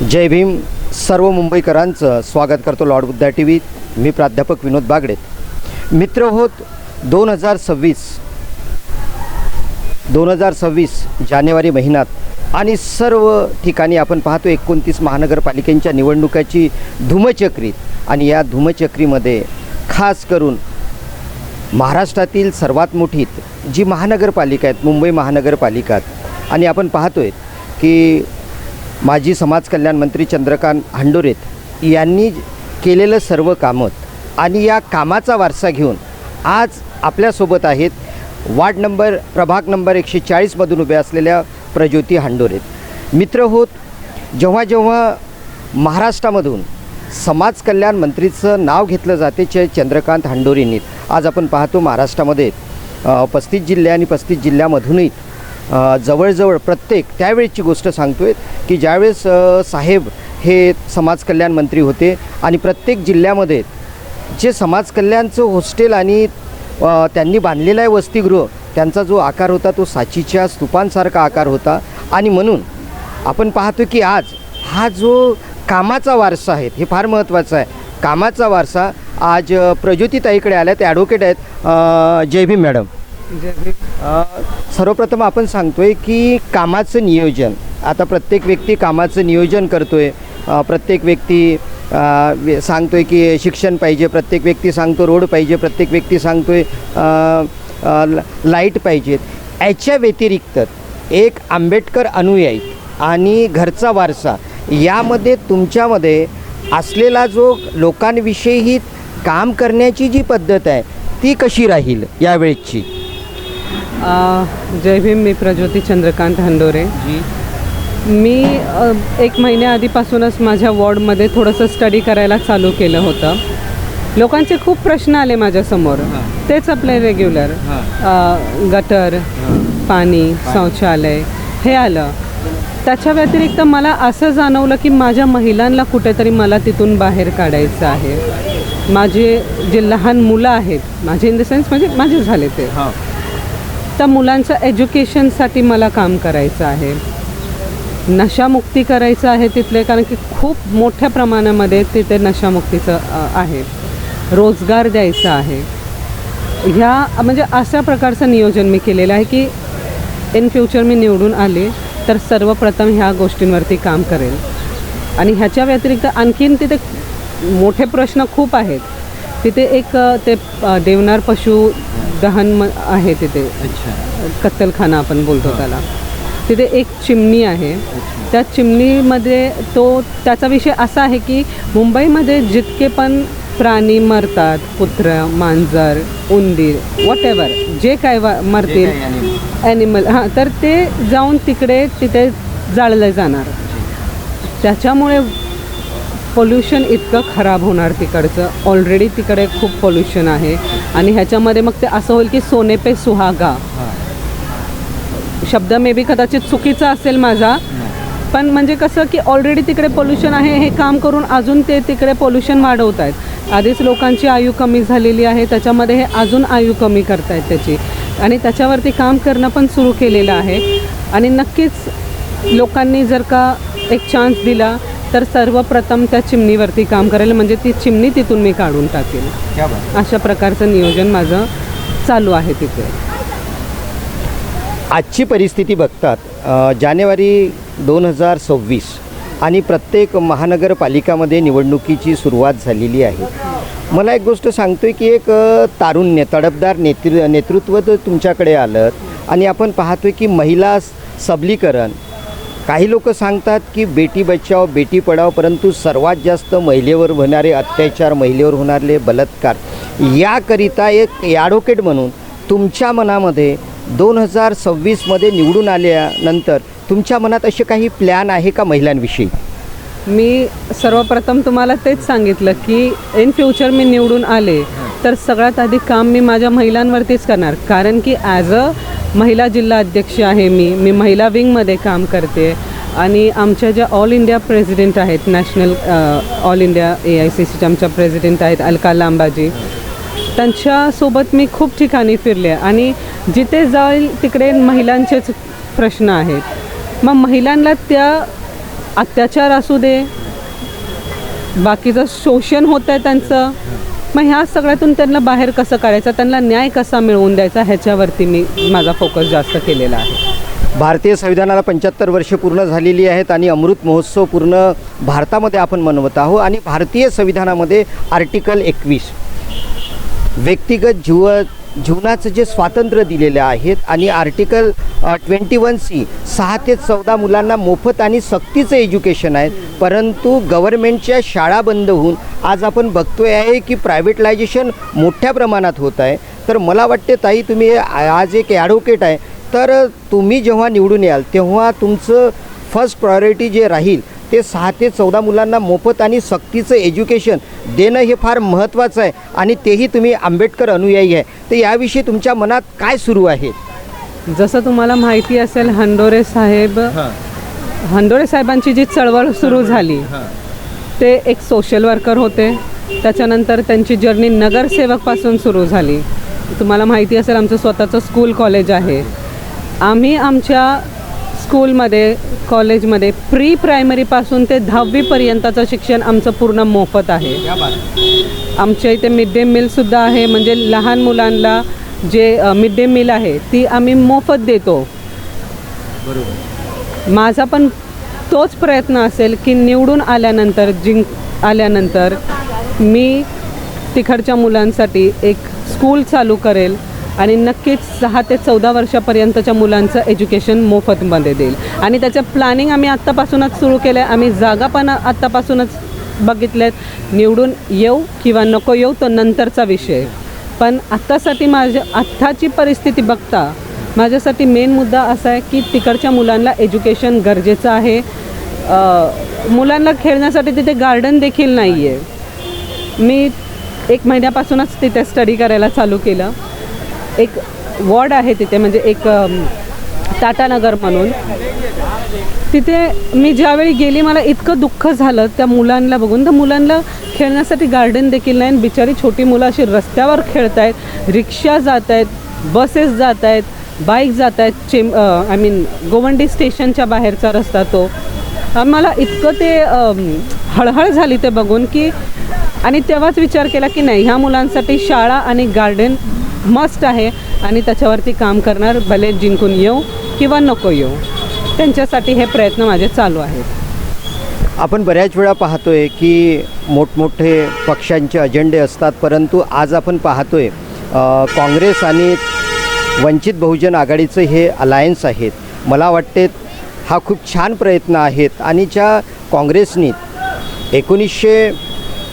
जय भीम. सर्व मुंबईकरांचं स्वागत करतो लॉर्ड बुद्धा टी व्ही मी प्राध्यापक विनोद बागडे. मित्र होत दोन हजार सव्वीस. दोन हजार सव्वीस जानेवारी महिन्यात. आणि सर्व ठिकाणी आपण पाहतो एकोणतीस महानगरपालिकेच्या निवडणुकाची धूमचक्री. आणि या धूमचक्रीमध्ये खास करून महाराष्ट्रातील सर्वात मोठीत जी महानगरपालिका आहेत मुंबई महानगरपालिका. आणि आपण पाहतोय की माजी समाज कल्याण मंत्री चंद्रकांत हांडोरेत यांनी केलेलं सर्व कामं आणि या कामाचा वारसा घेऊन आज आपल्यासोबत आहेत वार्ड नंबर प्रभाग नंबर एकशे चाळीसमधून उभे असलेल्या प्रज्योती हांडोरेत मित्र होत जेव्हा जेव्हा महाराष्ट्रामधून समाज कल्याण मंत्रीचं नाव घेतलं जाते चे चंद्रकांत हांडोरेंनी. आज आपण पाहतो महाराष्ट्रामध्ये पस्तीस जिल्हे आणि पस्तीस जिल्ह्यामधूनही जवळजवळ प्रत्येक त्यावेळेची गोष्ट सांगतो आहे की ज्यावेळेस साहेब हे समाज कल्याण मंत्री होते आणि प्रत्येक जिल्ह्यामध्ये जे समाज कल्याणचं हॉस्टेल आणि त्यांनी बांधलेलं आहे वसतिगृह त्यांचा जो आकार होता तो साचीच्या स्तूपांसारखा आकार होता. आणि म्हणून आपण पाहतो की आज हा जो कामाचा वारसा आहे हे फार महत्त्वाचं आहे. कामाचा वारसा आज प्रज्योतिताईकडे प्रज्योतीताईकडे आल्या ते ॲडव्होकेट आहेत जय भीम मॅडम. सर्वप्रथम आपण सांगतोय की कामाचं नियोजन. आता प्रत्येक व्यक्ती कामाचं नियोजन करतोय. प्रत्येक व्यक्ती सांगतोय की शिक्षण पाहिजे प्रत्येक व्यक्ती सांगतो रोड पाहिजे प्रत्येक व्यक्ती सांगतोय लाइट पाहिजेत याच्या व्यतिरिक्त एक आंबेडकर अनुयायी आणि घरचा वारसा यामध्ये तुमच्यामध्ये असलेला जो लोकांविषयी काम करण्याची जी पद्धत आहे ती कशी राहील यावेळेची? जय भीम मी प्रज्योती चंद्रकांत हंडोरे. मी अ, एक महिन्याआधीपासूनच माझ्या वॉर्डमध्ये थोडंसं स्टडी करायला चालू केलं होतं. लोकांचे खूप प्रश्न आले माझ्यासमोर. तेच आपले रेग्युलर गटर पाणी शौचालय हे आलं. त्याच्या व्यतिरिक्त मला असं जाणवलं की माझ्या महिलांना कुठेतरी मला तिथून बाहेर काढायचं आहे. माझे जे लहान मुलं आहेत माझे इन द सेन्स म्हणजे माझे झाले ते. त्या मुलांचं एज्युकेशनसाठी मला काम करायचं आहे. नशामुक्ती करायचं आहे तिथले कारण की खूप मोठ्या प्रमाणामध्ये तिथे नशामुक्तीचं आहे. रोजगार द्यायचा आहे. ह्या म्हणजे अशा प्रकारचं नियोजन मी केलेलं आहे की इन फ्युचर मी निवडून आले तर सर्वप्रथम ह्या गोष्टींवरती काम करेल. आणि ह्याच्या व्यतिरिक्त आणखीन तिथे मोठे प्रश्न खूप आहेत. तिथे एक ते देवनार पशु दहन म आहे तिथे. कत्तलखाना आपण बोलतो त्याला. तिथे एक चिमणी आहे. त्या चिमणीमध्ये तो त्याचा विषय असा आहे की मुंबईमध्ये जितके पण प्राणी मरतात कुत्र मांजर उंदीर वॉट एवर जे काय वा मरतील ॲनिमल हां तर ते जाऊन तिकडे तिथे जाळलं जाणार. त्याच्यामुळे पोल्युशन इतकं खराब होणार तिकडचं. ऑलरेडी तिकडे खूप पोल्युशन आहे. आणि ह्याच्यामध्ये मग ते असं होईल की सोने पे सुहागा. शब्द मे बी कदाचित चुकीचा असेल माझा. पण म्हणजे कसं की ऑलरेडी तिकडे पोल्युशन आहे हे काम करून अजून ते तिकडे पोल्युशन वाढवत आहेत. आधीच लोकांची आयु कमी झालेली आहे त्याच्यामध्ये हे अजून आयु कमी करतायत त्याची. आणि त्याच्यावरती काम करणं पण सुरू केलेलं आहे. आणि नक्कीच लोकांनी जर का एक चान्स दिला तर सर्वप्रथम त्या चिमणीवरती काम करेल. म्हणजे ती चिमणी तिथून मी काढून टाकेल. अशा प्रकारचं नियोजन माझं चालू आहे तिथे. आजची परिस्थिती बघतात जानेवारी दोन हजार सव्वीस आणि प्रत्येक महानगरपालिकामध्ये निवडणुकीची सुरुवात झालेली आहे. मला एक गोष्ट सांगतोय की एक तारुण्य तडफदार नेतृ नेतृत्व तर तुमच्याकडे आलं आणि आपण पाहतोय की महिला सबलीकरण काही लोक सांगतात की बेटी बचाव बेटी पढाव परंतु सर्वात जास्त महिलेवर होणारे अत्याचार महिलेवर होणारे बलात्कार. याकरिता एक ॲडव्होकेट म्हणून तुमच्या मनामध्ये दोन हजार सव्वीसमध्ये निवडून आल्यानंतर तुमच्या मनात असे काही प्लॅन आहे का महिलांविषयी? मी सर्वप्रथम तुम्हाला तेच सांगितलं की इन फ्युचर मी निवडून आले. तर सगळ्यात आधी काम मी माझ्या महिलांवरतीच करणार. कारण की ॲज अ महिला जिल्हा अध्यक्ष आहे मी मी महिला विंगमध्ये काम करते. आणि आमच्या ज्या ऑल इंडिया प्रेसिडेंट आहेत national all India A I C सीच्या आमच्या प्रेसिडेंट आहेत अलका लांबाजी त्यांच्यासोबत मी खूप ठिकाणी फिरले. आणि जिथे जाईल तिकडे महिलांचेच प्रश्न आहेत. मग महिलांना त्या अत्याचार असू दे बाकीचं शोषण होतं आहे त्यांचं मग ह्या सगळ्यातून त्यांना बाहेर कसं काढायचं? त्यांना न्याय कसा मिळवून द्यायचा? ह्याच्यावरती मी माझा फोकस जास्त केलेला आहे. भारतीय संविधानाला पंच्याहत्तर वर्षे पूर्ण झालेली आहेत आणि अमृत महोत्सव पूर्ण भारतामध्ये आपण मनवत आहोत आणि भारतीय संविधानामध्ये आर्टिकल एकवीस व्यक्तिगत जीव जीवनाचं जे स्वातंत्र्य दिलेलं आहेत आणि आर्टिकल ट्वेंटी वन सी सहा ते चौदा मुलांना मोफत आणि सक्तीचं एज्युकेशन आहे परंतु गव्हर्मेंटच्या शाळा बंद होऊन आज आपण बघतोय आहे की प्रायव्हेटलायझेशन मोठ्या प्रमाणात होत आहे. तर मला वाटते ताई तुम्ही आज एक ॲडव्होकेट आहे. तर तुम्ही जेव्हा निवडून याल तेव्हा तुमचं फर्स्ट प्रायोरिटी जे राहील ते सहा ते चौदा मुलांना मोफत आणि सक्तीचं एज्युकेशन देणं हे फार महत्त्वाचं आहे आणि तेही तुम्ही आंबेडकर अनुयायी आहे. तर याविषयी तुमच्या मनात काय सुरू आहे? जसं तुम्हाला माहिती असेल हंडोरे साहेब हंडोरे साहेबांची जी चळवळ सुरू झाली ते एक सोशल वर्कर होते. त्याच्यानंतर त्यांची जर्नी नगरसेवकपासून सुरू झाली. तुम्हाला माहिती असेल आमचं स्वतःचं स्कूल कॉलेज आहे. आम्ही आमच्या स्कूलमध्ये कॉलेजमध्ये प्री प्रायमरीपासून ते दहावीपर्यंतचं शिक्षण आमचं पूर्ण मोफत आहे. आमच्या इथे मिड डे मीलसुद्धा आहे. म्हणजे लहान मुलांना जे मिड डे मील आहे ती आम्ही मोफत देतो. माझा पण तोच प्रयत्न असेल की निवडून आल्यानंतर जिंक आल्यानंतर मी तिकडच्या मुलांसाठी एक स्कूल चालू करेल. आणि नक्कीच सहा ते चौदा वर्षापर्यंतच्या मुलांचं एज्युकेशन मोफतमध्ये देईल. आणि त्याचं प्लॅनिंग आम्ही आत्तापासूनच सुरू केलं आहे आम्ही जागा पण आत्तापासूनच बघितल्यात. निवडून येऊ किंवा नको येऊ तो नंतरचा विषय. पण आत्तासाठी माझ्या आत्ताची परिस्थिती बघता माझ्यासाठी मेन मुद्दा असा आहे की तिकडच्या मुलांना एज्युकेशन गरजेचं आहे. मुलांना खेळण्यासाठी तिथे गार्डन देखील नाही आहे मी एक महिन्यापासूनच तिथे स्टडी करायला चालू केलं. एक वॉर्ड आहे तिथे म्हणजे एक टाटानगर म्हणून. तिथे मी ज्यावेळी गेली मला इतकं दुःख झालं त्या मुलांना बघून. तर मुलांना खेळण्यासाठी गार्डन देखील नाही आणि बिचारी छोटी मुलं अशी रस्त्यावर खेळत आहेत रिक्षा जात आहेत बसेस जात आहेत बाईक जात आहेत चेम आय मीन गोवंडी स्टेशनच्या बाहेरचा रस्ता तो. मला इतकं ते हळहळ झाली ते बघून की आणि तेव्हाच विचार केला की नाही ह्या मुलांसाठी शाळा आणि गार्डन मस्ट आहे आणि त्याच्यावरती काम करणार भले जिंकून येऊ किंवा नको येऊ. त्यांच्यासाठी हे प्रयत्न माझे चालू आहेत. आपण बऱ्याच वेळा पाहतोय की मोठमोठे पक्षांचे अजेंडे असतात परंतु आज आपण पाहतोय आहे काँग्रेस आणि वंचित बहुजन आघाडीचं हे अलायन्स आहेत. मला वाटते हा खूप छान प्रयत्न आहेत आणि ज्या काँग्रेसनी एकोणीसशे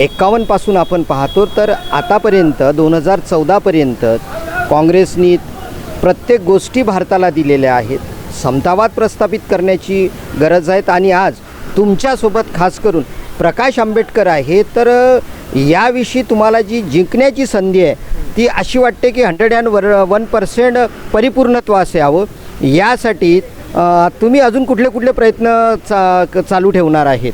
एकावन्नपासून आपण पाहतो तर आतापर्यंत दोन हजार चौदापर्यंत काँग्रेसनी प्रत्येक गोष्टी भारताला दिलेल्या आहेत. समतावाद प्रस्थापित करण्याची गरज आहेत आणि आज तुमच्यासोबत खास करून प्रकाश आंबेडकर आहे तर याविषयी तुम्हाला जी जिंकण्याची संधी आहे ती अशी वाटते की हंड्रेड अँड वर वन पर्सेंट परिपूर्णत्व असावं यासाठी तुम्ही अजून कुठले कुठले प्रयत्न चा चालू ठेवणार आहेत?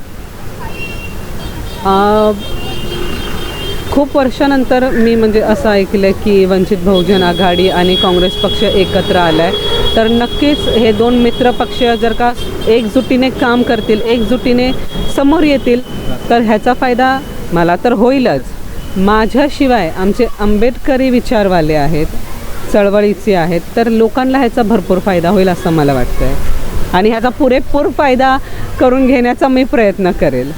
खूप वर्षानंतर मी म्हणजे असं ऐकलं की वंचित बहुजन आघाडी आणि काँग्रेस पक्ष एकत्र आला आहे तर नक्कीच हे दोन मित्र पक्ष जर का एकजुटीने काम करतील एकजुटीने समोर येतील तर ह्याचा फायदा मला तर होईलच. माझ्याशिवाय आमचे आंबेडकरी विचारवाले आहेत चळवळीचे आहेत तर लोकांना ह्याचा भरपूर फायदा होईल असं मला वाटतं आहे आणि ह्याचा पुरेपूर फायदा करून घेण्याचा मी प्रयत्न करेल.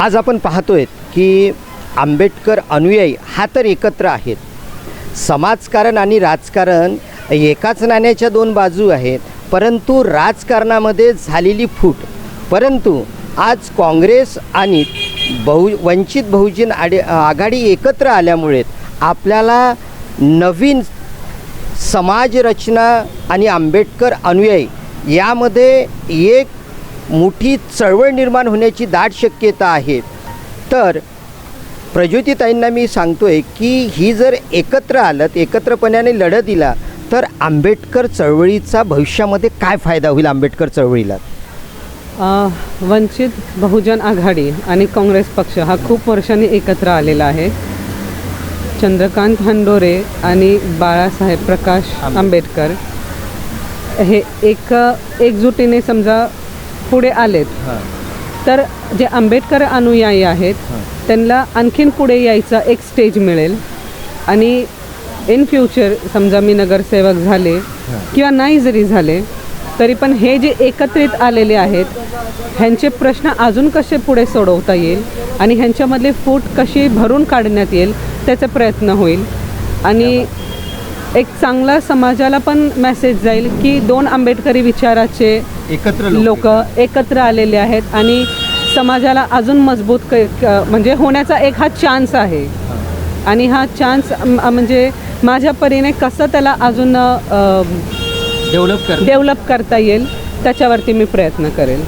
आज आपण पाहतोय की आंबेडकर अनुयायी हा तर एकत्र आहेत. समाजकारण आणि राजकारण एकाच नाण्याच्या दोन बाजू आहेत. परंतु राजकारणामध्ये झालेली फूट. परंतु आज काँग्रेस आणि बहु वंचित बहुजन आडे आघाडी एकत्र आल्यामुळे आपल्याला नवीन समाजरचना आणि आंबेडकर अनुयायी यामध्ये एक मोठी चळवळ निर्माण होण्याची दाट शक्यता आहे. तर प्रज्योतीताईंना मी सांगतोय की ही जर एकत्र आलं एकत्रपणाने लढत दिला तर आंबेडकर चळवळीचा भविष्यामध्ये काय फायदा होईल आंबेडकर चळवळीला? वंचित बहुजन आघाडी आणि काँग्रेस पक्ष हा खूप वर्षांनी एकत्र आलेला आहे. चंद्रकांत हंडोरे आणि बाळासाहेब प्रकाश आंबेडकर हे एक एकजुटीने समजा पुढे आलेत. तर जे आंबेडकर अनुयायी आहेत त्यांना आणखीन पुढे यायचा एक स्टेज मिळेल. आणि इन फ्युचर समजा मी नगरसेवक झाले किंवा नाही जरी झाले तरी पण हे जे एकत्रित आलेले आहेत ह्यांचे प्रश्न अजून कसे पुढे सोडवता येईल आणि ह्यांच्यामधली फूट कशी भरून काढण्यात येईल त्याचा प्रयत्न होईल. आणि एक चांगला समाजाला पण मेसेज जाईल की दोन आंबेडकरी विचाराचे एकत्र लोक. एकत्र आलेले आहेत आणि समाजाला अजून मजबूत क म्हणजे होण्याचा एक हा चान्स आहे. आणि हा चान्स म्हणजे माझ्या परीने कसं त्याला अजून डेव्हलप कर डेव्हलप करता येईल त्याच्यावरती मी प्रयत्न करेल.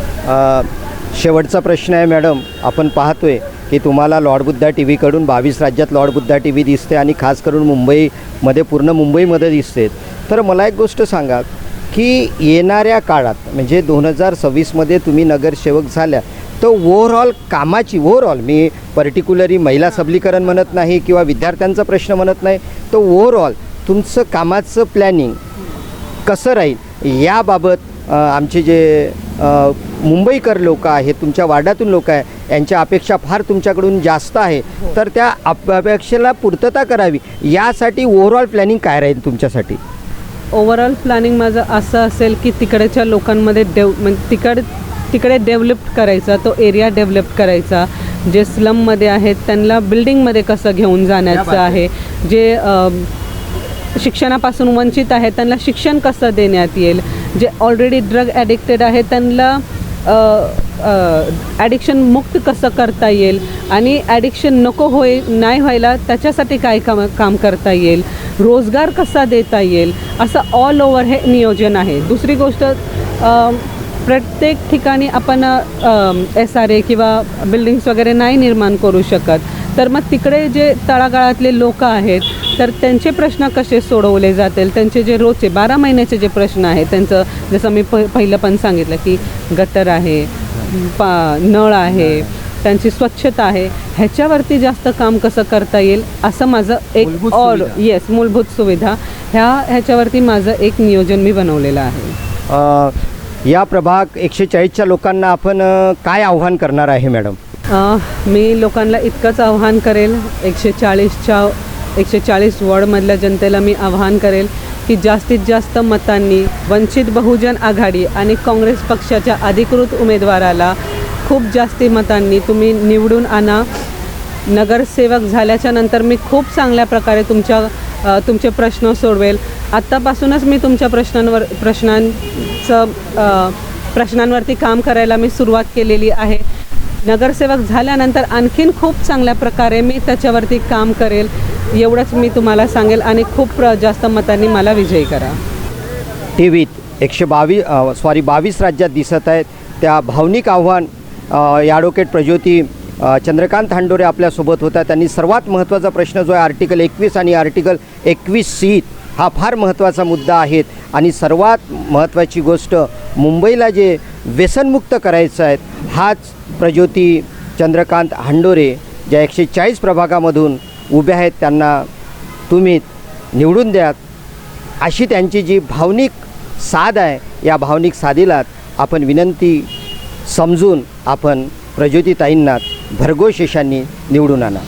शेवटचा प्रश्न आहे मॅडम. आपण पाहतोय की तुम्हाला लॉर्ड बुद्धा टी व्हीकडून बावीस राज्यात लॉर्ड बुद्धा टी व्ही दिसते आणि खास करून मुंबईमध्ये पूर्ण मुंबईमध्ये दिसते तर मला एक गोष्ट सांगा की येणाऱ्या काळात म्हणजे दोन हजार सव्वीसमध्ये तुम्ही नगरसेवक झाल्या तर ओव्हरऑल कामाची ओव्हरऑल मी पर्टिक्युलरी महिला सबलीकरण म्हणत नाही किंवा विद्यार्थ्यांचा प्रश्न म्हणत नाही तर ओव्हरऑल तुमचं कामाचं प्लॅनिंग कसं राहील? याबाबत आमचे जे मुंबईकर लोक आहेत तुमच्या वार्डातून लोक आहे यांच्या अपेक्षा फार तुमच्याकडून जास्त आहे. तर त्या अप- अपेक्षेला पूर्तता करावी. यासाठी ओव्हरऑल प्लॅनिंग काय राहील तुमच्यासाठी? ओव्हरऑल प्लॅनिंग माझं असं असेल की तिकडच्या लोकांमध्ये डेव म्हणजे तिकड तिकडे डेव्हलप करायचा तो एरिया डेव्हलप करायचा जे स्लममध्ये आहेत त्यांना बिल्डिंगमध्ये कसं घेऊन जाण्याचं आहे जे शिक्षणापासून वंचित आहेत त्यांना शिक्षण कसं देण्यात येईल जे ऑलरेडी ड्रग ॲडिक्टेड आहेत त्यांना ॲडिक्शन मुक्त कसं करता येईल आणि ॲडिक्शन नको होई नाही व्हायला त्याच्यासाठी काय काम काम करता येईल रोजगार कसा देता येईल? असं ऑल ओव्हर हे नियोजन आहे. दुसरी गोष्ट प्रत्येक ठिकाणी आपण एस आर ए किंवा बिल्डिंग्स वगैरे नाही निर्माण करू शकत. तर मग तिकडे जे तळागाळातले लोक आहेत तर त्यांचे प्रश्न कसे सोडवले जातील? त्यांचे जे रोजचे बारा महिन्याचे जे प्रश्न आहेत त्यांचं जसं मी प पहिलं पण सांगितलं की गटर आहे पा नळ आहे त्यांची स्वच्छता आहे. ह्याच्यावरती जास्त काम कसं करता येईल असं माझं एक ऑल. येस मूलभूत सुविधा. ह्या ह्याच्यावरती माझं एक नियोजन मी बनवलेलं आहे. या प्रभाग एकशे चाळीसच्या लोकांना आपण काय आव्हान करणार आहे मॅडम? मी लोकांना इतकंच आव्हान करेल. एकशे चाळीसच्या एकशे चाळीस वॉर्डमधल्या जनतेला मी आव्हान करेल की जास्तीत जास्त मतांनी वंचित बहुजन आघाडी आणि काँग्रेस पक्षाच्या अधिकृत उमेदवाराला खूप जास्ती मतांनी तुम्ही निवडून आणा. नगरसेवक झाल्याच्यानंतर मी खूप चांगल्या प्रकारे तुमच्या तुमचे प्रश्न सोडवेल. आत्तापासूनच मी तुमच्या प्रश्नांवर प्रश्नांचं प्रश्नांवरती काम करायला मी सुरुवात केलेली आहे. नगरसेवक झाल्यानंतर आणखीन खूप चांगल्या प्रकारे मी त्याच्यावरती काम करेल एवढंच मी तुम्हाला सांगेल आणि खूप प्र- जास्त मतांनी मला विजयी करा. टी व्हीत एकशे बावीस सॉरी बावीस राज्यात दिसत आहेत. त्या भावनिक आव्हान ॲडव्होकेट प्रज्योती चंद्रकांत हांडोरे आपल्यासोबत होता. त्यांनी सर्वात महत्त्वाचा प्रश्न जो आहे आर्टिकल एकवीस आणि आर्टिकल एकवीस सी हा फार महत्त्वाचा मुद्दा आहे. आणि सर्वात महत्त्वाची गोष्ट मुंबईला जे व्यसनमुक्त करायचं आहे हाच प्रज्योती चंद्रकांत हांडोरे ज्या एकशे चाळीस प्रभागामधून उभ्या आहेत त्यांना तुम्ही निवडून द्यात अशी त्यांची जी भावनिक साध आहे या भावनिक साधीलात आपण विनंती समजून आपण प्रज्योतिताईंना भरघोष यशांनी निवडून आणा.